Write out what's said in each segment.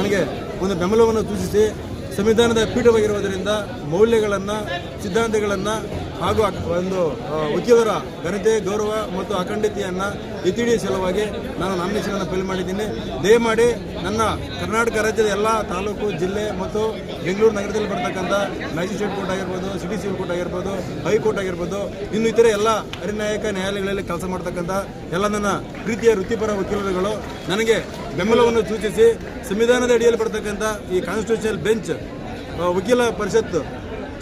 ನನಗೆ ಒಂದು ಬೆಂಬಲವನ್ನು ಸೂಚಿಸಿ ಸಂವಿಧಾನದ ಪೀಠವಾಗಿರುವುದರಿಂದ ಮೌಲ್ಯಗಳನ್ನು, ಸಿದ್ಧಾಂತಗಳನ್ನು ಹಾಗೂ ಒಂದು ಉದ್ಯೋಗರ ಘನತೆ, ಗೌರವ ಮತ್ತು ಅಖಂಡತೆಯನ್ನು ಎತ್ತಿಡಿಯ ಸಲುವಾಗಿ ನಾನು ನಾಮಿನೇಷನನ್ನು ಫೈಲ್ ಮಾಡಿದ್ದೀನಿ. ದಯಮಾಡಿ ನನ್ನ ಕರ್ನಾಟಕ ರಾಜ್ಯದ ಎಲ್ಲ ತಾಲೂಕು, ಜಿಲ್ಲೆ ಮತ್ತು ಬೆಂಗಳೂರು ನಗರದಲ್ಲಿ ಬರ್ತಕ್ಕಂಥ ಮ್ಯಾಜಿಸ್ಟ್ರೇಟ್ ಕೋರ್ಟ್ ಆಗಿರ್ಬೋದು, ಸಿಟಿ ಸಿವಿಲ್ ಕೋರ್ಟ್ ಆಗಿರ್ಬೋದು ಹೈಕೋರ್ಟ್ ಆಗಿರ್ಬೋದು, ಇನ್ನು ಇತರೆ ಎಲ್ಲ ಹರಿನಾಯಕ ನ್ಯಾಯಾಲಯಗಳಲ್ಲಿ ಕೆಲಸ ಮಾಡ್ತಕ್ಕಂಥ ಎಲ್ಲ ನನ್ನ ಪ್ರೀತಿಯ ವೃತ್ತಿಪರ ವಕೀಲರುಗಳು, ನನಗೆ ಬೆಂಬಲವನ್ನು ಸೂಚಿಸಿ ಸಂವಿಧಾನದ ಅಡಿಯಲ್ಲಿ ಬರ್ತಕ್ಕಂಥ ಈ ಕಾನ್ಸ್ಟಿಟ್ಯೂಷನಲ್ ಬೆಂಚ್ ವಕೀಲ ಪರಿಷತ್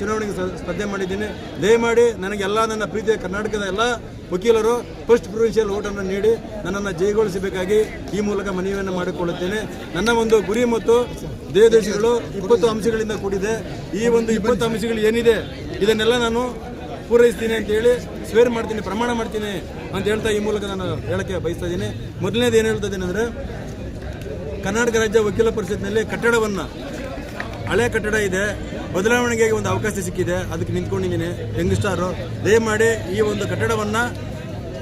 ಚುನಾವಣೆಗೆ ಸ್ಪರ್ಧೆ ಮಾಡಿದ್ದೀನಿ. ದಯಮಾಡಿ ನನಗೆ ಎಲ್ಲ ನನ್ನ ಪ್ರೀತಿಯ ಕರ್ನಾಟಕದ ಎಲ್ಲ ವಕೀಲರು ಫಸ್ಟ್ ಪ್ರೊವಿನ್ಷಿಯಲ್ ಓಟನ್ನು ನೀಡಿ ನನ್ನನ್ನು ಜಯಗೊಳಿಸಬೇಕಾಗಿ ಈ ಮೂಲಕ ಮನವಿಯನ್ನು ಮಾಡಿಕೊಳ್ಳುತ್ತೇನೆ. ನನ್ನ ಒಂದು ಗುರಿ ಮತ್ತು ದೇಹದೇಶಗಳು ಇಪ್ಪತ್ತು ಅಂಶಗಳಿಂದ ಕೂಡಿದೆ. ಈ ಒಂದು ಇಪ್ಪತ್ತು ಅಂಶಗಳು ಏನಿದೆ, ಇದನ್ನೆಲ್ಲ ನಾನು ಪೂರೈಸ್ತೀನಿ ಅಂತ ಹೇಳಿ ಸ್ವೇರ್ ಮಾಡ್ತೀನಿ, ಪ್ರಮಾಣ ಮಾಡ್ತೀನಿ ಅಂತ ಹೇಳ್ತಾ ಈ ಮೂಲಕ ನಾನು ಹೇಳಕ್ಕೆ ಬಯಸ್ತಾ ಇದ್ದೀನಿ. ಮೊದಲನೇದು ಏನು ಹೇಳ್ತಾ ಇದ್ದೀನಿ ಅಂದರೆ ಕರ್ನಾಟಕ ರಾಜ್ಯ ವಕೀಲ ಪರಿಷತ್ನಲ್ಲಿ ಕಟ್ಟಡವನ್ನು ಹಳೆ ಕಟ್ಟಡ ಇದೆ. ಬದಲಾವಣೆಗೆ ಒಂದು ಅವಕಾಶ ಸಿಕ್ಕಿದೆ. ಅದಕ್ಕೆ ನಿಂತ್ಕೊಂಡಿದ್ದೀನಿ. ಯಂಗ್ ಸ್ಟಾರು ದಯಮಾಡಿ ಈ ಒಂದು ಕಟ್ಟಡವನ್ನು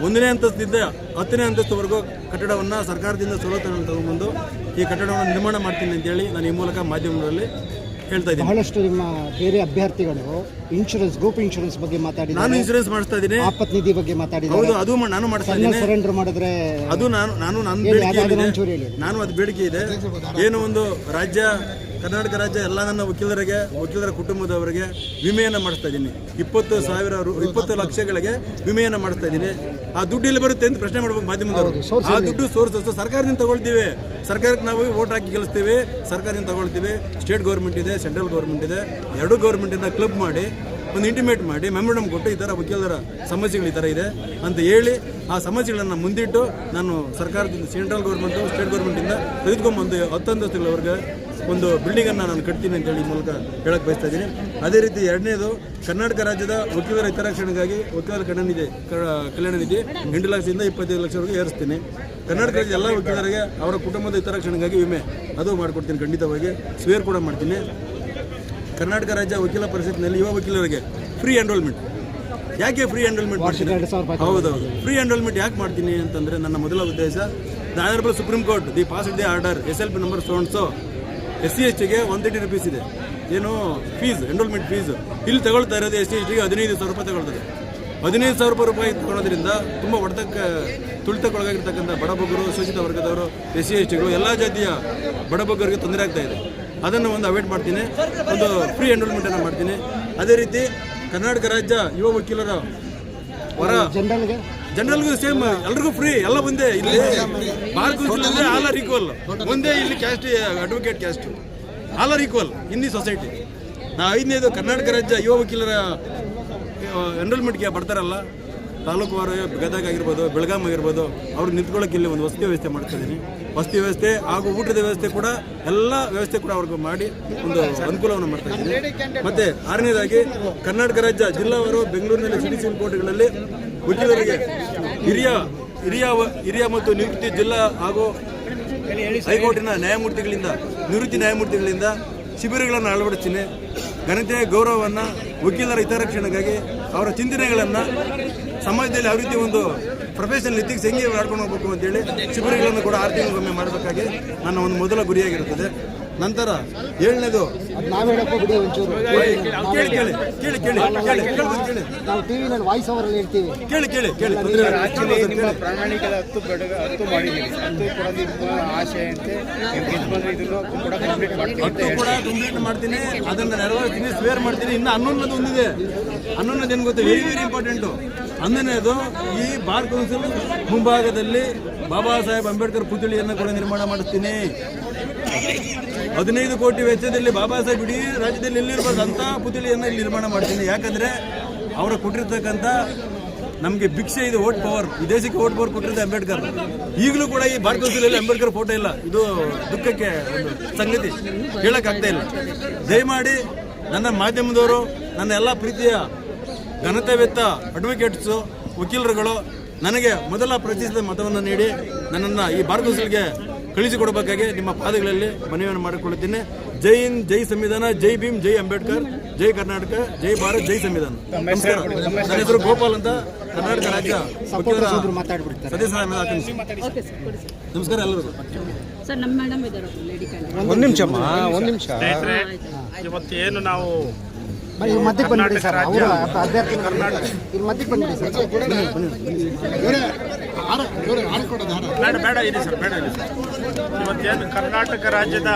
ಒಂದನೇ ಅಂತಸ್ತಿದ್ದ ಹತ್ತನೇ ಅಂತಸ್ತವರೆಗೂ ಕಟ್ಟಡವನ್ನು ಸರ್ಕಾರದಿಂದ ಸವಲತ್ತನ್ನು ತಗೊಂಡ್ಬಂದು ಈ ಕಟ್ಟಡವನ್ನು ನಿರ್ಮಾಣ ಮಾಡ್ತೀನಿ ಅಂತೇಳಿ ನಾನು ಈ ಮೂಲಕ ಮಾಧ್ಯಮಗಳಲ್ಲಿ ಹೇಳ್ತಾ ಇದ್ದೀನಿ. ಬಹಳಷ್ಟು ನಿಮ್ಮ ಬೇರೆ ಅಭ್ಯರ್ಥಿಗಳು ಇನ್ಶೂರೆನ್ಸ್ ಗ್ರೂಪ್ ಇನ್ಶೂರೆನ್ಸ್ ಬಗ್ಗೆ ಮಾತಾಡಿ ನಾನು ಇನ್ಶೂರೆನ್ಸ್ ಇನ್ಸೂರೆನ್ಸ್ ಮಾಡಿಸ್ತಾ ಇದ್ದೀನಿ. ಆಪತ್ ನಿಧಿ ಬಗ್ಗೆ ಮಾತಾಡಿ ಹೌದು ಅದು ನಾನು ಮಾಡ್ತಾ ಇದ್ದೀನಿ. ಸರೆಂಡರ್ ಮಾಡಿದ್ರೆ ಅದು ನಾನು ನಾನು ನನ್ನ ಬೇಡಿಕೆ. ನಾನು ಅದು ಬೇಡಿಕೆ ಇದೆ. ಏನು ಒಂದು ರಾಜ್ಯ ಕರ್ನಾಟಕ ರಾಜ್ಯ ಎಲ್ಲ ನನ್ನ ವಕೀಲರಿಗೆ ವಕೀಲರ ಕುಟುಂಬದವರಿಗೆ ವಿಮೆಯನ್ನು ಮಾಡಿಸ್ತಾ ಇದ್ದೀನಿ. ಇಪ್ಪತ್ತು ಸಾವಿರ ರು- ಇಪ್ಪತ್ತು ಲಕ್ಷಗಳಿಗೆ ವಿಮೆಯನ್ನು ಮಾಡಿಸ್ತಾ ಇದ್ದೀನಿ. ಆ ದುಡ್ಡು ಇಲ್ಲಿ ಬರುತ್ತೆ ಅಂತ ಪ್ರಶ್ನೆ ಮಾಡ್ಬೇಕು ಮಾಧ್ಯಮದವರು. ಆ ದುಡ್ಡು ಸೋರ್ಸಸ್ ಸರ್ಕಾರದಿಂದ ತಗೊಳ್ತೀವಿ. ಸರ್ಕಾರಕ್ಕೆ ನಾವು ವೋಟ್ ಹಾಕಿ ಗೆಲ್ಲಿಸ್ತೀವಿ. ಸರ್ಕಾರದಿಂದ ತಗೊಳ್ತೀವಿ. ಸ್ಟೇಟ್ ಗೌರ್ಮೆಂಟ್ ಇದೆ ಸೆಂಟ್ರಲ್ ಗೌರ್ಮೆಂಟ್ ಇದೆ. ಎರಡೂ ಗೌರ್ಮೆಂಟಿಂದ ಕ್ಲಬ್ ಮಾಡಿ ಒಂದು ಇಂಟಿಮೇಟ್ ಮಾಡಿ ಮೆಮೊರಂ ಕೊಟ್ಟು ಈ ಥರ ವಕೀಲರ ಸಮಸ್ಯೆಗಳು ಈ ಥರ ಇದೆ ಅಂತ ಹೇಳಿ ಆ ಸಮಸ್ಯೆಗಳನ್ನು ಮುಂದಿಟ್ಟು ನಾನು ಸರ್ಕಾರದಿಂದ ಸೆಂಟ್ರಲ್ ಗೌರ್ಮೆಂಟು ಸ್ಟೇಟ್ ಗೌರ್ಮೆಂಟಿಂದ ತೆಗೆದುಕೊಂಡ್ಬಂದು ಹತ್ತಂತಸ್ತುಗಳವರೆಗೆ ಒಂದು ಬಿಲ್ಡಿಂಗನ್ನು ನಾನು ಕಟ್ತೀನಿ ಅಂತೇಳಿ ಈ ಮೂಲಕ ಹೇಳಕ್ಕೆ ಬಯಸ್ತಾ ಇದ್ದೀನಿ. ಅದೇ ರೀತಿ ಎರಡನೇದು, ಕರ್ನಾಟಕ ರಾಜ್ಯದ ವಕೀಲರ ಹಿತರಕ್ಷಣೆಗಾಗಿ ವಕೀಲರ ಕಲ್ಯಾಣ ನಿಧಿ ಕಲ್ಯಾಣ ನಿಧಿ ಎಂಟು ಲಕ್ಷದಿಂದ ಇಪ್ಪತ್ತೈದು ಲಕ್ಷವರೆಗೆ ಏರಿಸ್ತೀನಿ. ಕರ್ನಾಟಕ ರಾಜ್ಯದ ಎಲ್ಲ ವಕೀಲರಿಗೆ ಅವರ ಕುಟುಂಬದ ಹಿತರಕ್ಷಣೆಗಾಗಿ ವಿಮೆ, ಅದು ಮಾಡಿಕೊಡ್ತೀನಿ ಖಂಡಿತವಾಗಿ, ಸ್ವೇರ್ ಕೂಡ ಮಾಡ್ತೀನಿ. ಕರ್ನಾಟಕ ರಾಜ್ಯ ವಕೀಲ ಪರಿಷತ್ನಲ್ಲಿ ಯುವ ವಕೀಲರಿಗೆ ಫ್ರೀ ಎನ್ರೋಲ್ಮೆಂಟ್ ಯಾಕೆ ಫ್ರೀ ಎನ್ರೋಲ್ಮೆಂಟ್ ಮಾಡ್ತೀನಿ ಹೌದೌದು. ಫ್ರೀ ಎನ್ರೋಲ್ಮೆಂಟ್ ಯಾಕೆ ಮಾಡ್ತೀನಿ ಅಂತಂದರೆ ನನ್ನ ಮೊದಲ ಉದ್ದೇಶ the honourable supreme court the pass the order S L P number so and so S C S ಟಿಗೆ ಒನ್ ತರ್ಟಿ ರುಪೀಸ್ ಇದೆ. ಏನು? ಫೀಸ್ ಎನ್ರೋಲ್ಮೆಂಟ್ ಫೀಸ್ ಇಲ್ಲಿ ತಗೊಳ್ತಾ ಇರೋದು ಎಸ್ ಸಿ ಎಸ್ ಟಿಗೆ ಹದಿನೈದು ಸಾವಿರ ರೂಪಾಯಿ ತಗೊಳ್ತಾರೆ ಹದಿನೈದು ಸಾವಿರ ರೂಪಾಯಿ ರೂಪಾಯಿ ತಗೊಳ್ಳೋದ್ರಿಂದ ತುಂಬ ಹೊಡೆತಕ್ಕೆ ತುಳಿತಕ್ಕೊಳಗಾಗಿರ್ತಕ್ಕಂಥ ಬಡಬಗ್ಗರು ಶೋಷಿತ ವರ್ಗದವರು ಎಸ್ ಸಿ ಎಸ್ ಟಿಗಳು ಎಲ್ಲ ಜಾತಿಯ ಬಡಬಗ್ಗರಿಗೆ ತೊಂದರೆ ಆಗ್ತಾ ಇದೆ. ಅದನ್ನು ಒಂದು ಅವಾಯ್ಡ್ ಮಾಡ್ತೀನಿ. ಒಂದು ಫ್ರೀ ಎನ್ರೋಲ್ಮೆಂಟನ್ನು ಮಾಡ್ತೀನಿ. ಅದೇ ರೀತಿ ಕರ್ನಾಟಕ ರಾಜ್ಯ ಯುವ ವಕೀಲರ ವರ. ಜನರಲ್ಗೆ ಸೇಮ್ ಎಲ್ರಿಗೂ ಫ್ರೀ ಎಲ್ಲ ಒಂದೇ. ಇಲ್ಲಿ ಭಾರತ ಆಲ್ ಆರ್ ಈಕ್ವಲ್ ಒಂದೇ ಇಲ್ಲಿ caste advocate caste all are equal in the society ನಾ ಐದನೇದು ಕರ್ನಾಟಕ ರಾಜ್ಯ ಯುವ ವಕೀಲರ ಎನ್ರೋಲ್ಮೆಂಟ್ಗೆ ಬರ್ತಾರಲ್ಲ ತಾಲೂಕು ವಾರು ಗದಗ ಆಗಿರ್ಬೋದು, ಬೆಳಗಾಂ ಆಗಿರ್ಬೋದು, ಅವ್ರು ನಿಂತ್ಕೊಳ್ಳೋಕೆ ಇಲ್ಲಿ ಒಂದು ವಸತಿ ವ್ಯವಸ್ಥೆ ಮಾಡ್ತಾ ಇದ್ದೀನಿ. ವಸತಿ ವ್ಯವಸ್ಥೆ ಹಾಗೂ ಊಟದ ವ್ಯವಸ್ಥೆ ಕೂಡ ಎಲ್ಲ ವ್ಯವಸ್ಥೆ ಕೂಡ ಅವ್ರಿಗೆ ಮಾಡಿ ಒಂದು ಅನುಕೂಲವನ್ನು ಮಾಡ್ತಾ ಇದ್ದೀನಿ. ಮತ್ತೆ ಆರನೇದಾಗಿ, ಕರ್ನಾಟಕ ರಾಜ್ಯ ಜಿಲ್ಲಾವಾರು ಬೆಂಗಳೂರಿನಲ್ಲಿ ಸಿಟಿ ಕೋರ್ಟ್ಗಳಲ್ಲಿ ವಕೀಲರಿಗೆ ಹಿರಿಯ ಹಿರಿಯ ಹಿರಿಯ ಮತ್ತು ನಿವೃತ್ತಿ ಜಿಲ್ಲಾ ಹಾಗೂ ಹೈಕೋರ್ಟಿನ ನ್ಯಾಯಮೂರ್ತಿಗಳಿಂದ, ನಿವೃತ್ತಿ ನ್ಯಾಯಮೂರ್ತಿಗಳಿಂದ ಶಿಬಿರಗಳನ್ನು ಅಳವಡಿಸ್ತೀನಿ. ಘನತೆಯ ಗೌರವವನ್ನು ವಕೀಲರ ಹಿತರಕ್ಷಣೆಗಾಗಿ ಅವರ ಚಿಂತನೆಗಳನ್ನು ಸಮಾಜದಲ್ಲಿ ಯಾವ ರೀತಿ ಒಂದು ಪ್ರೊಫೆಷನಲ್ ಇತ್ತಿಗೆ ಹೆಂಗೆ ಆಡ್ಕೊಂಡು ಹೋಗ್ಬೇಕು ಅಂತೇಳಿ ಶಿಬಿರಗಳನ್ನು ಕೂಡ ಆರು ತಿಂಗಳಿಗೊಮ್ಮೆ ಮಾಡಬೇಕಾಗಿ ನನ್ನ ಒಂದು ಮೊದಲ ಗುರಿಯಾಗಿರುತ್ತದೆ. ನಂತರ ಏಳನೇದು ನಾವು ನಾವ್ ಹೇಳಕ್ಕೋ ಬಿಡಿ ಒಂಚೂರು ಕೇಳಿ ಕೇಳಿ ಕೇಳಿ ಕೇಳಿ ಕೇಳಿ ಕೇಳಿ ಕೇಳ್ಬೋದು ಕೇಳಿ ನಾವು ಟಿವಿನಲ್ಲಿ ವಾಯ್ಸ್ ಅವರಲ್ಲಿ ಹೇಳ್ತೀವಿ ಕೇಳಿ ಕೇಳಿ ಕೇಳಿ ತೊಂದರೆ ಆಕ್ಚುಲಿ ನಿಮ್ಮ ಪ್ರಣಾಳಿಕೆದ ಹತ್ತು ಬೆಡ ಹತ್ತು ಮಾಡಿದ್ದೀವಿ ಹತ್ತು ಕೂಡ ನಿಮ್ಮ ಇದನ್ನು ಕಂಪ್ಲೀಟ್ ಮಾಡ್ತೀವಿ ಅಂತ ಹತ್ತು ಕೂಡ ಕಂಪ್ಲೀಟ್ ಮಾಡ್ತೀನಿ ಅದನ್ನ ನೆರವೇರ್ತೀನಿ ಸ್ವೇರ್ ಮಾಡ್ತೀನಿ ಇನ್ನು ಹನ್ನೊಂದದು ಒಂದಿದೆ ಹನ್ನೊಂದದು ಏನು ಗೊತ್ತಾ ವೆರಿ ವೆರಿ ಇಂಪಾರ್ಟೆಂಟು ಹನ್ನೊಂದನೇದು ಈ ಬಾರ್ ಕೌನ್ಸಿಲ್ ಮುಂಭಾಗದಲ್ಲಿ ಬಾಬಾ ಸಾಹೇಬ್ ಅಂಬೇಡ್ಕರ್ ಪುತ್ಥಳಿಯನ್ನು ಕೂಡ ನಿರ್ಮಾಣ ಮಾಡಿಸ್ತೀನಿ ಹದಿನೈದು ಕೋಟಿ ವೆಚ್ಚದಲ್ಲಿ ಬಾಬಾ ಸಾಹೇಬ್ ಇಡೀ ರಾಜ್ಯದಲ್ಲಿ ಎಲ್ಲಿರ್ಬಾರ್ದು ಅಂತ ಪುತ್ಥಳಿಯನ್ನು ಇಲ್ಲಿ ನಿರ್ಮಾಣ ಮಾಡ್ತೀನಿ. ಯಾಕಂದ್ರೆ ಅವರು ಕೊಟ್ಟಿರ್ತಕ್ಕಂಥ ನಮಗೆ ಭಿಕ್ಷೆ ಇದು ಓಟ್ ಪವರ್. ಈ ದೇಶಕ್ಕೆ ವೋಟ್ ಪವರ್ ಕೊಟ್ಟಿರೋದು ಅಂಬೇಡ್ಕರ್. ಈಗಲೂ ಕೂಡ ಈ ಭಾರತ ಕೌನ್ಸಿಲಲ್ಲಿ ಅಂಬೇಡ್ಕರ್ ಫೋಟೋ ಇಲ್ಲ. ಇದು ದುಃಖಕ್ಕೆ ಸಂಗತಿ. ಹೇಳೋಕ್ಕಾಗ್ತಾ ಇಲ್ಲ. ದಯಮಾಡಿ ನನ್ನ ಮಾಧ್ಯಮದವರು, ನನ್ನ ಎಲ್ಲ ಪ್ರೀತಿಯ ಘನತೆವೆತ್ತ ಅಡ್ವೊಕೇಟ್ಸು ವಕೀಲರುಗಳು, ನನಗೆ ಮೊದಲ ಪ್ರತಿಷ್ಠಿತ ಮತವನ್ನು ನೀಡಿ, ನನ್ನನ್ನು ಈ ಭಾರತ ಕಳಿಸಿಕೊಡಬೇಕಾಗಿ ನಿಮ್ಮ ಪಾದಗಳಲ್ಲಿ ಮನವಿಯನ್ನು ಮಾಡಿಕೊಳ್ಳುತ್ತೇನೆ. ಜೈ ಹಿಂದ್ ಜೈ ಸಂವಿಧಾನ ಜೈ ಭೀಮ್ ಜೈ ಅಂಬೇಡ್ಕರ್ ಜೈ ಕರ್ನಾಟಕ ಜೈ ಭಾರತ್ ಜೈ ಸಂವಿಧಾನ. ನಮಸ್ಕಾರ. ನನ್ನ ಹೆಸರು ಗೋಪಾಲ್ ಅಂತ ಕರ್ನಾಟಕ ರಾಜ್ಯ ನಮಸ್ಕಾರ ಎಲ್ಲರಿಗೂ. ಒಂದು ನಿಮಿಷಮ್ಮ ಒಂದು ನಿಮಿಷ. ಇವತ್ತು ಏನು ನಾವು ಇಲ್ಲಿ ಮಧ್ಯಕ್ಕೆ ಬಂದ್ಬಿಡಿ ಸರ್ ಕರ್ನಾಟಕ ಅವರ ರಾಜ್ಯ- ಅಭ್ಯರ್ಥಿ ಇಲ್ಲಿ ಮಧ್ಯಕ್ಕೆ ಬಂದ್ಬಿಡಿ ಸರ್. ಬೇಡ ಬೇಡ ಇರಿ ಸರ್ ಬೇಡ ಇರಿ ಸರ್. ಇವತ್ತೇನು ಕರ್ನಾಟಕ ರಾಜ್ಯದ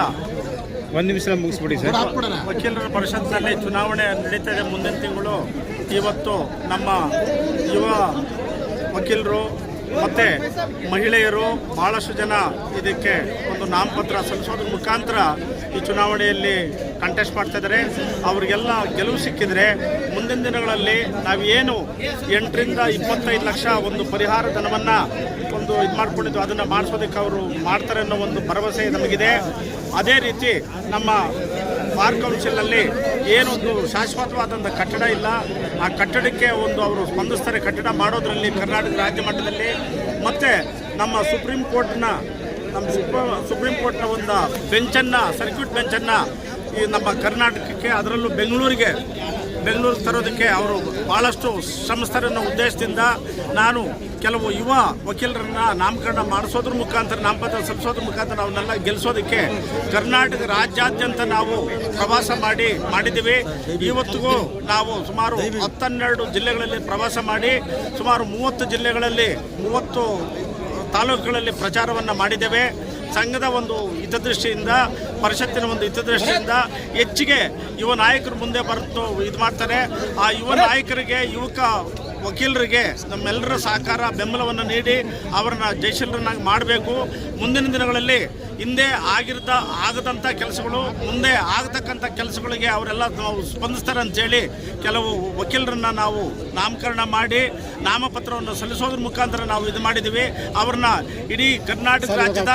ಒಂದು ನಿಮಿಷ ಮುಗಿಸ್ಬಿಡಿ ಸರ್. ವಕೀಲರ ಪರಿಷತ್ನಲ್ಲಿ ಚುನಾವಣೆ ನಡೀತಾ ಇದೆ ಮುಂದಿನ ತಿಂಗಳು. ಇವತ್ತು ನಮ್ಮ ಯುವ ವಕೀಲರು ಮತ್ತು ಮಹಿಳೆಯರು ಭಾಳಷ್ಟು ಜನ ಇದಕ್ಕೆ ಒಂದು ನಾಮಪತ್ರ ಸಲ್ಲಿಸೋದ್ರ ಮುಖಾಂತರ ಈ ಚುನಾವಣೆಯಲ್ಲಿ ಕಂಟೆಸ್ಟ್ ಮಾಡ್ತಾ ಇದ್ದಾರೆ. ಅವರಿಗೆಲ್ಲ ಗೆಲುವು ಸಿಕ್ಕಿದ್ರೆ ಮುಂದಿನ ದಿನಗಳಲ್ಲಿ ನಾವೇನು ಎಂಟರಿಂದ ಇಪ್ಪತ್ತೈದು ಲಕ್ಷ ಒಂದು ಪರಿಹಾರ ಧನವನ್ನು ಒಂದು ಇದು ಮಾಡ್ಕೊಂಡಿದ್ದು ಅದನ್ನು ಮಾಡಿಸೋದಕ್ಕೆ ಅವರು ಮಾಡ್ತಾರೆ ಅನ್ನೋ ಒಂದು ಭರವಸೆ ನಮಗಿದೆ. ಅದೇ ರೀತಿ ನಮ್ಮ ಬಾರ್ ಕೌನ್ಸಿಲಲ್ಲಿ ಏನೊಂದು ಶಾಶ್ವತವಾದಂಥ ಕಟ್ಟಡ ಇಲ್ಲ. ಆ ಕಟ್ಟಡಕ್ಕೆ ಒಂದು ಅವರು ಸ್ಪಂದಿಸ್ತಾರೆ. ಕಟ್ಟಡ ಮಾಡೋದ್ರಲ್ಲಿ ಕರ್ನಾಟಕ ರಾಜ್ಯ ಮಟ್ಟದಲ್ಲಿ. ಮತ್ತು ನಮ್ಮ ಸುಪ್ರೀಂ ಕೋರ್ಟ್ನ, ನಮ್ಮ ಸುಪ್ರ, ಸುಪ್ರೀಂ ಕೋರ್ಟ್ನ ಒಂದು ಬೆಂಚನ್ನು, ಸರ್ಕ್ಯೂಟ್ ಬೆಂಚನ್ನು ಈ ನಮ್ಮ ಕರ್ನಾಟಕಕ್ಕೆ, ಅದರಲ್ಲೂ ಬೆಂಗಳೂರಿಗೆ ಬೆಂಗಳೂರಿಗೆ ತರೋದಕ್ಕೆ ಅವರು ಭಾಳಷ್ಟು ಶ್ರಮಿಸ್ತಾರೆ ಅನ್ನೋ ಉದ್ದೇಶದಿಂದ ನಾನು ಕೆಲವು ಯುವ ವಕೀಲರನ್ನ ನಾಮಕರಣ ಮಾಡಿಸೋದ್ರ ಮುಖಾಂತರ, ನಾಮಪತ್ರ ಸಲ್ಲಿಸೋದ್ರ ಮುಖಾಂತರ ಅವನ್ನೆಲ್ಲ ಗೆಲ್ಲಿಸೋದಕ್ಕೆ ಕರ್ನಾಟಕ ರಾಜ್ಯಾದ್ಯಂತ ನಾವು ಪ್ರವಾಸ ಮಾಡಿ, ಮಾಡಿದ್ದೀವಿ. ಇವತ್ತಿಗೂ ನಾವು ಸುಮಾರು ಹತ್ತನ್ನೆರಡು ಜಿಲ್ಲೆಗಳಲ್ಲಿ ಪ್ರವಾಸ ಮಾಡಿ, ಸುಮಾರು ಮೂವತ್ತು ಜಿಲ್ಲೆಗಳಲ್ಲಿ, ಮೂವತ್ತು ತಾಲೂಕುಗಳಲ್ಲಿ ಪ್ರಚಾರವನ್ನು ಮಾಡಿದ್ದೇವೆ. ಸಂಘದ ಒಂದು ಹಿತದೃಷ್ಟಿಯಿಂದ, ಪರಿಷತ್ತಿನ ಒಂದು ಹಿತದೃಷ್ಟಿಯಿಂದ ಹೆಚ್ಚಿಗೆ ಯುವ ನಾಯಕರು ಮುಂದೆ ಬರುತ್ತೋ ಇದು ಮಾಡ್ತಾರೆ. ಆ ಯುವ ನಾಯಕರಿಗೆ ಯುವಕ ವಕೀಲರಿಗೆ ನಮ್ಮೆಲ್ಲರ ಸಹಕಾರ ಬೆಂಬಲವನ್ನು ನೀಡಿ ಅವರನ್ನ ಜಯಶೀಲರನ್ನಾಗಿ ಮಾಡಬೇಕು. ಮುಂದಿನ ದಿನಗಳಲ್ಲಿ ಹಿಂದೆ ಆಗಿರ್ದ ಆಗದಂಥ ಕೆಲಸಗಳು ಮುಂದೆ ಆಗತಕ್ಕಂಥ ಕೆಲಸಗಳಿಗೆ ಅವರೆಲ್ಲ ನಾವು ಸ್ಪಂದಿಸ್ತಾರೆ ಅಂತೇಳಿ ಕೆಲವು ವಕೀಲರನ್ನ ನಾವು ನಾಮಕರಣ ಮಾಡಿ ನಾಮಪತ್ರವನ್ನು ಸಲ್ಲಿಸೋದ್ರ ಮುಖಾಂತರ ನಾವು ಇದು ಮಾಡಿದ್ದೀವಿ. ಅವ್ರನ್ನ ಇಡೀ ಕರ್ನಾಟಕ ರಾಜ್ಯದ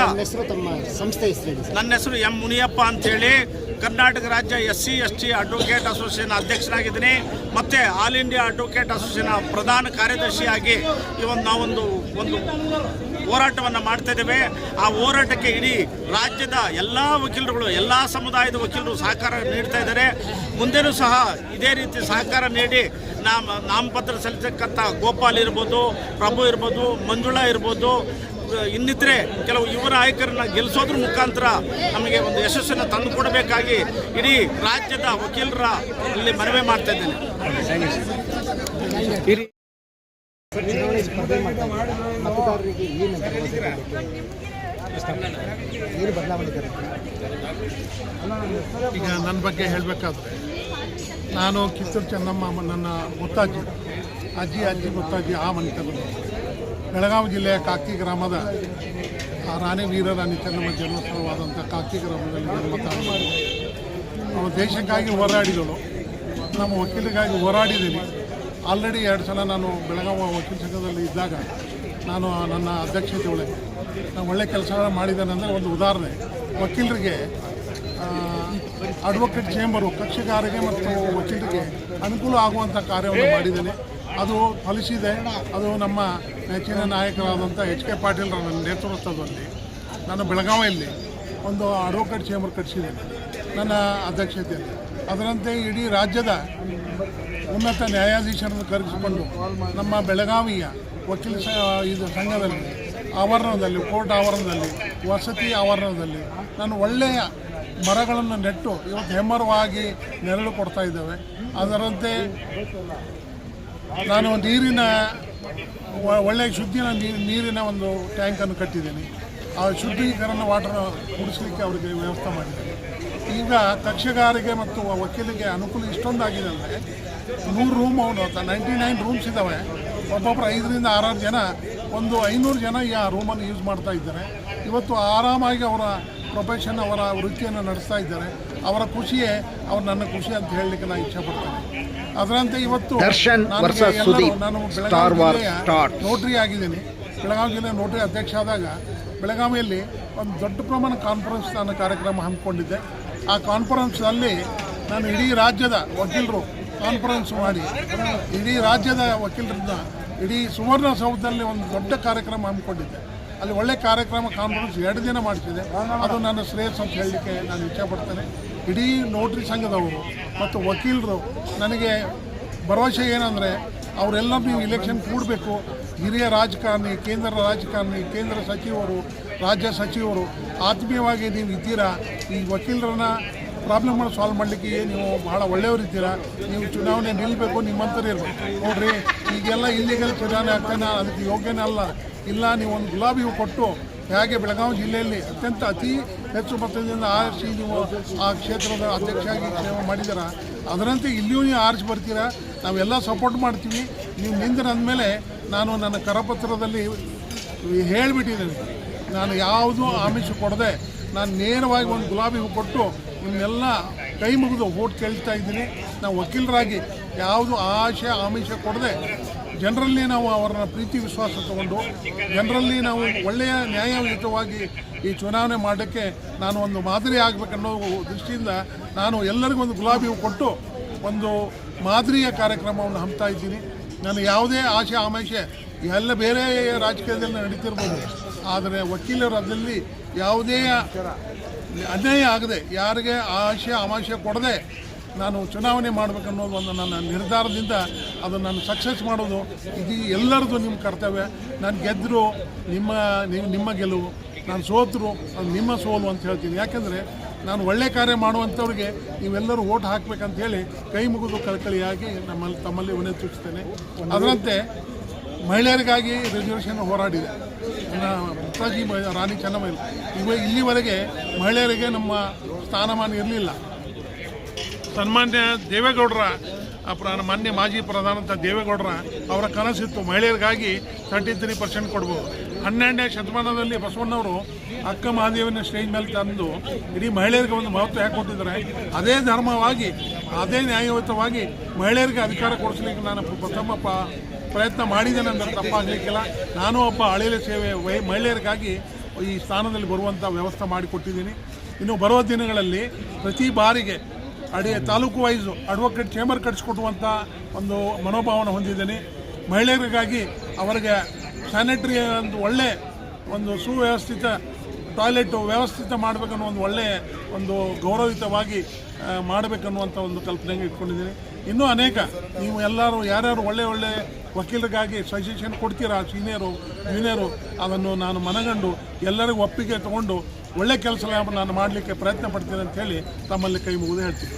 ಸಂಸ್ಥೆ ನನ್ನ ಹೆಸರು ಎಂ ಮುನಿಯಪ್ಪ ಅಂತೇಳಿ ಕರ್ನಾಟಕ ರಾಜ್ಯ S C, S T advocate association ಅಧ್ಯಕ್ಷನಾಗಿದ್ದೀನಿ ಮತ್ತು ಆಲ್ ಇಂಡಿಯಾ ಅಡ್ವೊಕೇಟ್ ಅಸೋಸಿಯೇಷನ್ ಪ್ರಧಾನ ಕಾರ್ಯದರ್ಶಿಯಾಗಿ ಇವತ್ತು ನಾವೊಂದು ಒಂದು ಹೋರಾಟವನ್ನು ಮಾಡ್ತಾ ಆ ಹೋರಾಟಕ್ಕೆ ಇಡೀ ರಾಜ್ಯದ ಎಲ್ಲ ವಕೀಲರುಗಳು, ಎಲ್ಲ ಸಮುದಾಯದ ವಕೀಲರು ಸಹಕಾರ ನೀಡ್ತಾ ಇದ್ದಾರೆ. ಮುಂದೆನೂ ಸಹ ಇದೇ ರೀತಿ ಸಹಕಾರ ನೀಡಿ ನಾಮ, ನಾಮಪತ್ರ ಸಲ್ಲಿಸಕ್ಕಂಥ ಗೋಪಾಲ್ ಇರ್ಬೋದು, ಪ್ರಭು ಇರ್ಬೋದು, ಮಂಜುಳಾ ಇರ್ಬೋದು ಇನ್ನಿತರೆ ಕೆಲವು ಯುವ ನಾಯಕರನ್ನ ಗೆಲ್ಲಿಸೋದ್ರ ಮುಖಾಂತರ ನಮಗೆ ಒಂದು ಯಶಸ್ಸನ್ನು ತಂದು ಕೊಡಬೇಕಾಗಿ ಇಡೀ ರಾಜ್ಯದ ವಕೀಲರ ಇಲ್ಲಿ ಮನವಿ ಮಾಡ್ತಾ ಇದ್ದೇನೆ. ಈಗ ನನ್ನ ಬಗ್ಗೆ ಹೇಳಬೇಕಾದ್ರೆ, ನಾನು ಕಿತ್ತೂರು ಚೆನ್ನಮ್ಮ ನನ್ನ ಮುತ್ತಾಜಿ, ಅಜ್ಜಿ ಅಜ್ಜಿ, ಮುತ್ತಾಜಿ ಆ ಮನೆತನ ಬೆಳಗಾವಿ ಜಿಲ್ಲೆಯ ಕಾಕಿ ಗ್ರಾಮದ ರಾಣಿ ವೀರರಾಣಿ ಚೆನ್ನಮ್ಮ ಜನ್ಮಸ್ಥಳವಾದಂಥ ಕಾಕಿ ಗ್ರಾಮದಲ್ಲಿ ಜನ್ಮ ತಾಳಿದಳು ಅವಳು ದೇಶಕ್ಕಾಗಿ ಹೋರಾಡಿದಳು. ನಮ್ಮ ವಕೀಲರಿಗಾಗಿ ಹೋರಾಡಿದ್ದೀನಿ. ಆಲ್ರೆಡಿ ಎರಡು ಸಲ ನಾನು ಬೆಳಗಾವಿ ವಕೀಲ ಸಂಘದಲ್ಲಿ ಇದ್ದಾಗ ನಾನು ನನ್ನ ಅಧ್ಯಕ್ಷತೆ ಒಳಗೆ ನಾನು ಒಳ್ಳೆ ಕೆಲಸಗಳನ್ನು ಮಾಡಿದ್ದೇನೆಂದರೆ ಒಂದು ಉದಾಹರಣೆ. ವಕೀಲರಿಗೆ ಅಡ್ವೊಕೇಟ್ ಚೇಂಬರು ಕಕ್ಷಿಗಾರರಿಗೆ ಮತ್ತು ವಕೀಲರಿಗೆ ಅನುಕೂಲ ಆಗುವಂಥ ಕಾರ್ಯವನ್ನು ಮಾಡಿದ್ದೇನೆ. ಅದು ಫಲಿಸಿದೆ. ಅದು ನಮ್ಮ ನೆಚ್ಚಿನ ನಾಯಕರಾದಂಥ ಎಚ್ ಕೆ ಪಾಟೀಲ್ರ ನೇತೃತ್ವದಲ್ಲಿ ನಾನು ಬೆಳಗಾವಿಯಲ್ಲಿ ಒಂದು ಅಡ್ವೊಕೇಟ್ ಚೇಂಬರ್ ಕಟ್ಟಿಸಿದ್ದೇನೆ ನನ್ನ ಅಧ್ಯಕ್ಷತೆಯಲ್ಲಿ. ಅದರಂತೆ ಇಡೀ ರಾಜ್ಯದ ಉನ್ನತ ನ್ಯಾಯಾಧೀಶರನ್ನು ಕರೆಸಿಕೊಂಡು ನಮ್ಮ ಬೆಳಗಾವಿಯ ವಕೀಲ ಇದು ಸಂಘದಲ್ಲಿ, ಆವರಣದಲ್ಲಿ, ಕೋರ್ಟ್ ಆವರಣದಲ್ಲಿ, ವಸತಿ ಆವರಣದಲ್ಲಿ ನಾನು ಒಳ್ಳೆಯ ಮರಗಳನ್ನು ನೆಟ್ಟು ಇವತ್ತು ಹೆಮ್ಮರವಾಗಿ ನೆರಳು ಕೊಡ್ತಾ ಇದ್ದೇವೆ. ಅದರಂತೆ ನಾನು ನೀರಿನ ಒಳ್ಳೆಯ ಶುದ್ಧಿನ ನೀರಿನ ಒಂದು ಟ್ಯಾಂಕನ್ನು ಕಟ್ಟಿದ್ದೀನಿ. ಆ ಶುದ್ಧೀಕರಣ ವಾಟರ್ ಕುಡಿಸ್ಲಿಕ್ಕೆ ಅವರಿಗೆ ವ್ಯವಸ್ಥೆ ಮಾಡಿದ್ದೀನಿ. ಈಗ ಕಕ್ಷಗಾರಿಗೆ ಮತ್ತು ವಕೀಲಿಗೆ ಅನುಕೂಲ ಇಷ್ಟೊಂದಾಗಿದೆ ಅಂದರೆ ನೂರು ರೂಮ್ ಅವನು ನೈಂಟಿ ನೈನ್ ರೂಮ್ಸ್ ಇದ್ದಾವೆ ಒಬ್ಬೊಬ್ಬರು ಐದರಿಂದ ಆರಾರು ಜನ, ಒಂದು ಐನೂರು ಜನ ಈ ಆ ರೂಮನ್ನು ಯೂಸ್ ಮಾಡ್ತಾ ಇದ್ದಾರೆ. ಇವತ್ತು ಆರಾಮಾಗಿ ಅವರ ಪ್ರೊಫೆಷನ್ ಅವರ ವೃತ್ತಿಯನ್ನು ನಡೆಸ್ತಾ ಇದ್ದಾರೆ. ಅವರ ಖುಷಿಯೇ ಅವ್ರು ನನ್ನ ಖುಷಿ ಅಂತ ಹೇಳಲಿಕ್ಕೆ ನಾನು ಇಚ್ಛೆಪಡ್ತೇನೆ. ಅದರಂತೆ ಇವತ್ತು. ನಾನು ಬೆಳಗಾವಿ. ನೋಟ್ರಿ ಆಗಿದ್ದೀನಿ. ಬೆಳಗಾವಿ ಜಿಲ್ಲೆ ನೋಟ್ರಿ ಅಧ್ಯಕ್ಷ ಆದಾಗ ಬೆಳಗಾವಿಯಲ್ಲಿ ಒಂದು ದೊಡ್ಡ ಪ್ರಮಾಣ ಕಾನ್ಫರೆನ್ಸ್ ನಾನು ಕಾರ್ಯಕ್ರಮ ಹಮ್ಮಿಕೊಂಡಿದ್ದೆ. ಆ ಕಾನ್ಫರೆನ್ಸ್ನಲ್ಲಿ ನಾನು ಇಡೀ ರಾಜ್ಯದ ವಕೀಲರು ಕಾನ್ಫರೆನ್ಸ್ ಮಾಡಿ ಇಡೀ ರಾಜ್ಯದ ವಕೀಲರಿಂದ ಇಡೀ ಸುವರ್ಣಸೌಧದಲ್ಲಿ ಒಂದು ದೊಡ್ಡ ಕಾರ್ಯಕ್ರಮ ಹಮ್ಮಿಕೊಂಡಿದ್ದೆ. ಅಲ್ಲಿ ಒಳ್ಳೆ ಕಾರ್ಯಕ್ರಮ ಕಾನ್ಫರೆನ್ಸ್ ಎರಡು ದಿನ ಮಾಡ್ತಿದೆ. ಅದು ನನ್ನ ಶ್ರೇಯಸ್ ಅಂತ ಹೇಳಲಿಕ್ಕೆ ನಾನು ಇಚ್ಛೆಪಡ್ತೇನೆ. ಇಡೀ ನೋಟ್ರಿ ಸಂಘದವರು ಮತ್ತು ವಕೀಲರು, ನನಗೆ ಭರವಸೆ ಏನಂದರೆ ಅವರೆಲ್ಲ ನೀವು ಇಲೆಕ್ಷನ್ ಕೂಡಬೇಕು. ಹಿರಿಯ ರಾಜಕಾರಣಿ, ಕೇಂದ್ರ ರಾಜಕಾರಣಿ, ಕೇಂದ್ರ ಸಚಿವರು, ರಾಜ್ಯ ಸಚಿವರು, ಆತ್ಮೀಯವಾಗಿ ನೀವು ಇದ್ದೀರಾ? ಈ ವಕೀಲರನ್ನ ಪ್ರಾಬ್ಲಮ್ಗಳು ಸಾಲ್ವ್ ಮಾಡಲಿಕ್ಕೆ ನೀವು ಬಹಳ ಒಳ್ಳೆಯವರಿದ್ದೀರಾ ನೀವು ಚುನಾವಣೆ ನಿಲ್ಲಬೇಕು ನಿಮ್ಮಂತರ ಇರಬೇಕು. ನೋಡ್ರಿ, ಈಗೆಲ್ಲ ಇಲ್ಲಿಗೆಲ್ಲ ಚುನಾವಣೆ ಆಗ್ತಾನೆ, ಅದಕ್ಕೆ ಯೋಗ್ಯನೇ ಅಲ್ಲ. ಇಲ್ಲ ನೀವು ಒಂದು ಗುಲಾಬಿ ಹೂ ಕೊಟ್ಟು ಹೇಗೆ ಬೆಳಗಾವಿ ಜಿಲ್ಲೆಯಲ್ಲಿ ಅತ್ಯಂತ ಅತಿ ಹೆಚ್ಚು ಮತದಿಂದ ಆರಿಸಿ ನೀವು ಆ ಕ್ಷೇತ್ರದ ಅಧ್ಯಕ್ಷರಾಗಿ ಸೇವೆ ಮಾಡಿದ್ದೀರ, ಅದರಂತೆ ಇಲ್ಲಿಯೂ ನೀವು ಆರಿಸಿ ಬರ್ತೀರಾ? ನಾವೆಲ್ಲ ಸಪೋರ್ಟ್ ಮಾಡ್ತೀವಿ. ನೀವು ನಿಂದ್ರೆ ಅಂದಮೇಲೆ ನಾನು ನನ್ನ ಕರಪತ್ರದಲ್ಲಿ ಹೇಳಿಬಿಟ್ಟಿದ್ದೇನೆ. ನಾನು ಯಾವುದೂ ಆಮಿಷ ಕೊಡದೆ ನಾನು ನೇರವಾಗಿ ಒಂದು ಗುಲಾಬಿ ಕೊಟ್ಟು ನಿಮ್ಮೆಲ್ಲ ಕೈ ಮುಗಿದು ಓಟ್ ಕೇಳ್ತಾ ಇದ್ದೀನಿ. ನಾವು ವಕೀಲರಾಗಿ ಯಾವುದು ಆಶೆ ಆಮಿಷ ಕೊಡದೆ ಜನರಲ್ಲಿ ನಾವು ಅವರನ್ನ ಪ್ರೀತಿ ವಿಶ್ವಾಸ ತಗೊಂಡು, ಜನರಲ್ಲಿ ನಾವು ಒಳ್ಳೆಯ ನ್ಯಾಯಯುತವಾಗಿ ಈ ಚುನಾವಣೆ ಮಾಡೋಕ್ಕೆ ನಾನು ಒಂದು ಮಾದರಿ ಆಗಬೇಕನ್ನೋ ದೃಷ್ಟಿಯಿಂದ ನಾನು ಎಲ್ಲರಿಗೂ ಒಂದು ಗುಲಾಬಿ ಕೊಟ್ಟು ಒಂದು ಮಾದರಿಯ ಕಾರ್ಯಕ್ರಮವನ್ನು ಹಮ್ತಾ ಇದ್ದೀನಿ. ನಾನು ಯಾವುದೇ ಆಶೆ ಆಮಿಷೆ, ಎಲ್ಲ ಬೇರೆ ರಾಜಕೀಯದಲ್ಲಿ ನಡೀತಿರ್ಬೋದು. ಆದರೆ ವಕೀಲರು ಅದರಲ್ಲಿ ಯಾವುದೇ ಅನ್ಯಾಯ ಆಗದೆ, ಯಾರಿಗೆ ಆಶೆ ಆಮಾಶೆ ಕೊಡದೆ ನಾನು ಚುನಾವಣೆ ಮಾಡಬೇಕನ್ನೋದು ಒಂದು ನನ್ನ ನಿರ್ಧಾರದಿಂದ ಅದು ನಾನು ಸಕ್ಸಸ್ ಮಾಡೋದು. ಇದು ಎಲ್ಲರದು ನಿಮ್ಮ ಕರ್ತವ್ಯ. ನಾನು ಗೆದ್ದರು ನಿಮ್ಮ ನಿಮ್ಮ ಗೆಲುವು. ನಾನು ಸೋತರು, ಅದು ನಿಮ್ಮ ಸೋಲು ಅಂತ ಹೇಳ್ತೀನಿ. ಯಾಕೆಂದರೆ ನಾನು ಒಳ್ಳೆ ಕಾರ್ಯ ಮಾಡುವಂಥವ್ರಿಗೆ ನೀವೆಲ್ಲರೂ ಓಟ್ ಹಾಕಬೇಕಂತ ಹೇಳಿ ಕೈ ಮುಗಿದು ಕಳಕಳಿಯಾಗಿ ನಮ್ಮಲ್ಲಿ ತಮ್ಮಲ್ಲಿ ವಿನಂತಿಸ್ತೇನೆ ಅದರಂತೆ ಮಹಿಳೆಯರಿಗಾಗಿ ರಿಸರ್ವೇಷನ್ ಹೋರಾಡಿದೆ. ಮುಕ್ತಾಜಿ ರಾಣಿ ಚೆನ್ನಮ್ಮ ಇವ ಇಲ್ಲಿವರೆಗೆ ಮಹಿಳೆಯರಿಗೆ ನಮ್ಮ ಸ್ಥಾನಮಾನ ಇರಲಿಲ್ಲ. ಸನ್ಮಾನ್ಯ ದೇವೇಗೌಡರ ಮಾನ್ಯ ಮಾಜಿ ಪ್ರಧಾನಂತ ದೇವೇಗೌಡರ ಅವರ ಕನಸಿತ್ತು. ಮಹಿಳೆಯರಿಗಾಗಿ ತರ್ಟಿ ತ್ರೀ ಪರ್ಸೆಂಟ್ ಕೊಡ್ಬೋದು. ಹನ್ನೆರಡನೇ ಶತಮಾನದಲ್ಲಿ ಬಸವಣ್ಣವರು ಅಕ್ಕ ಮಹಾದೇವನ ಸ್ಟೇಜ್ ಮೇಲೆ ತಂದು ಇಡೀ ಮಹಿಳೆಯರಿಗೆ ಒಂದು ಮಹತ್ವ ಯಾಕೆ ಕೊಟ್ಟಿದ್ದಾರೆ? ಅದೇ ಧರ್ಮವಾಗಿ, ಅದೇ ನ್ಯಾಯಯುತವಾಗಿ ಮಹಿಳೆಯರಿಗೆ ಅಧಿಕಾರ ಕೊಡಿಸ್ಲಿಕ್ಕೆ ನಾನು ಪ್ರಥಮ ಪ್ರಯತ್ನ ಮಾಡಿದ್ದೇನೆ ಅಂದರೆ ತಪ್ಪಾಗಲಿಕ್ಕಿಲ್ಲ ನಾನು ಒಬ್ಬ ಹಳೆಯ ಸೇವೆ ವೈ, ಮಹಿಳೆಯರಿಗಾಗಿ ಈ ಸ್ಥಾನದಲ್ಲಿ ಬರುವಂಥ ವ್ಯವಸ್ಥೆ ಮಾಡಿಕೊಟ್ಟಿದ್ದೀನಿ. ಇನ್ನು ಬರುವ ದಿನಗಳಲ್ಲಿ ಪ್ರತಿ ಬಾರಿಗೆ ಅಡಿ ತಾಲೂಕು ವೈಸು ಅಡ್ವೊಕೇಟ್ ಚೇಂಬರ್ ಕಟ್ಸಿಕೊಡುವಂಥ ಒಂದು ಮನೋಭಾವನೆ ಹೊಂದಿದ್ದೀನಿ. ಮಹಿಳೆಯರಿಗಾಗಿ ಅವರಿಗೆ ಸ್ಯಾನಿಟರಿ ಒಂದು ಒಳ್ಳೆ ಒಂದು ಸುವ್ಯವಸ್ಥಿತ ಟಾಯ್ಲೆಟ್ ವ್ಯವಸ್ಥಿತ ಮಾಡಬೇಕನ್ನೋ ಒಂದು ಒಳ್ಳೆಯ ಒಂದು ಗೌರವಿತವಾಗಿ ಮಾಡಬೇಕನ್ನುವಂಥ ಒಂದು ಕಲ್ಪನೆಗೆ ಇಟ್ಕೊಂಡಿದ್ದೀನಿ. ಇನ್ನೂ ಅನೇಕ ನೀವು ಎಲ್ಲರೂ ಯಾರ್ಯಾರು ಒಳ್ಳೆ ಒಳ್ಳೆ ವಕೀಲರಿಗಾಗಿ ಸಜೆಷನ್ ಕೊಡ್ತೀರಾ? ಸೀನಿಯರು ಜೂನಿಯರು ಅದನ್ನು ನಾನು ಮನಗಂಡು ಎಲ್ಲರಿಗೂ ಒಪ್ಪಿಗೆ ತಗೊಂಡು ಒಳ್ಳೆ ಕೆಲಸ ನಾನು ಮಾಡಲಿಕ್ಕೆ ಪ್ರಯತ್ನ ಪಡ್ತೀನಿ ಅಂತ ಹೇಳಿ ತಮ್ಮಲ್ಲಿ ಕೈ ಮುಗಿದು ಹೇಳ್ತೀನಿ.